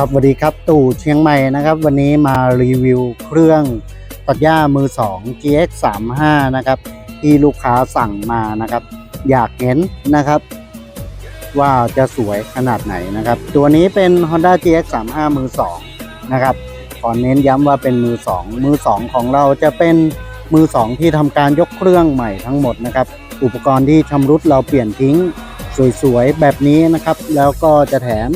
ครับสวัสดีครับตู่เชียงใหม่นะครับ วันนี้มารีวิวเครื่องตัดหญ้ามือ 2 GX 3 5นะครับที่ลูกค้าสั่งมานะครับ อยากเห็นนะครับ ว่าจะสวยขนาดไหนนะครับ ตัวนี้เป็น Honda GX 3 5มือ 2 นะครับขอเน้นย้ำว่าเป็นมือ 2 มือ 2 ของเราจะเป็นมือ 2 ที่ทำการยกเครื่องใหม่ทั้งหมดนะครับ อุปกรณ์ที่ชำรุดเราเปลี่ยนทิ้ง สวยๆแบบนี้นะครับ แล้วก็จะแถม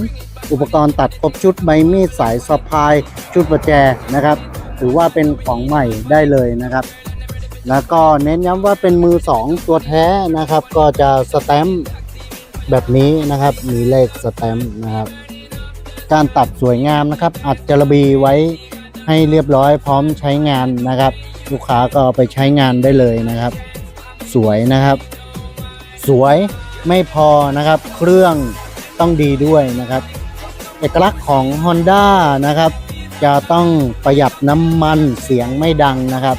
อุปกรณ์ตัดครบชุดใบมีดสายสะพาย ชุดประแจนะครับ ถือว่าเป็นของใหม่ได้เลยนะครับ แล้วก็เน้นย้ำว่าเป็นมือ 2 ตัวแท้นะครับ ก็จะสแตมป์แบบนี้นะครับ มีเลขสแตมป์นะครับ การตัดสวยงามนะครับ อัดจระบีไว้ให้เรียบร้อยพร้อมใช้งานนะครับ ลูกค้าก็ไปใช้งานได้เลยนะครับ สวยนะครับ สวยไม่พอนะครับ เครื่องต้องดีด้วยนะครับ เอกลักษณ์ของ Honda นะครับ จะต้องประหยัดน้ำมันเสียงไม่ดังนะครับ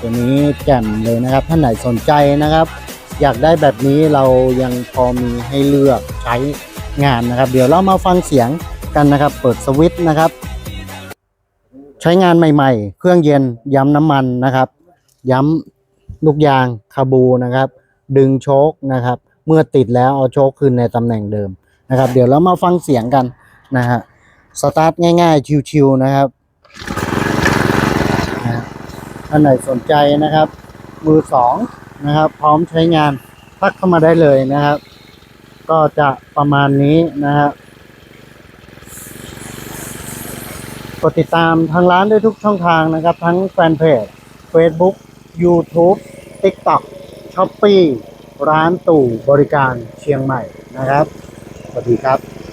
ตัวนี้แจ่มเลยนะครับท่านไหนสนใจนะครับ อยากได้แบบนี้เรายังพอมีให้เลือกใช้งานนะครับ เดี๋ยวเรามาฟังเสียงกันนะครับ เปิดสวิตช์นะครับ ใช้งานใหม่ๆ เครื่องเย็นย้ำน้ำมันนะครับ ย้ำลูกยางคาบูนะครับ ดึงโชคนะครับ เมื่อติดแล้วเอาโชคคืนในตำแหน่งเดิมนะครับ เดี๋ยวเรามาฟังเสียงกัน นะฮะสตาร์ทง่ายๆ ชิวๆนะครับท่านไหนสนใจนะครับ มือสองนะครับ พร้อมใช้งานทักเข้ามาได้เลยนะครับ ก็จะประมาณนี้นะครับกดติดตามทางร้านได้ทุกช่องทางนะครับ ทั้งแฟนเพจ Facebook YouTube TikTok s h o p e e ร้านตู่บริการเชียงใหม่นะครับ สวัสดีครับ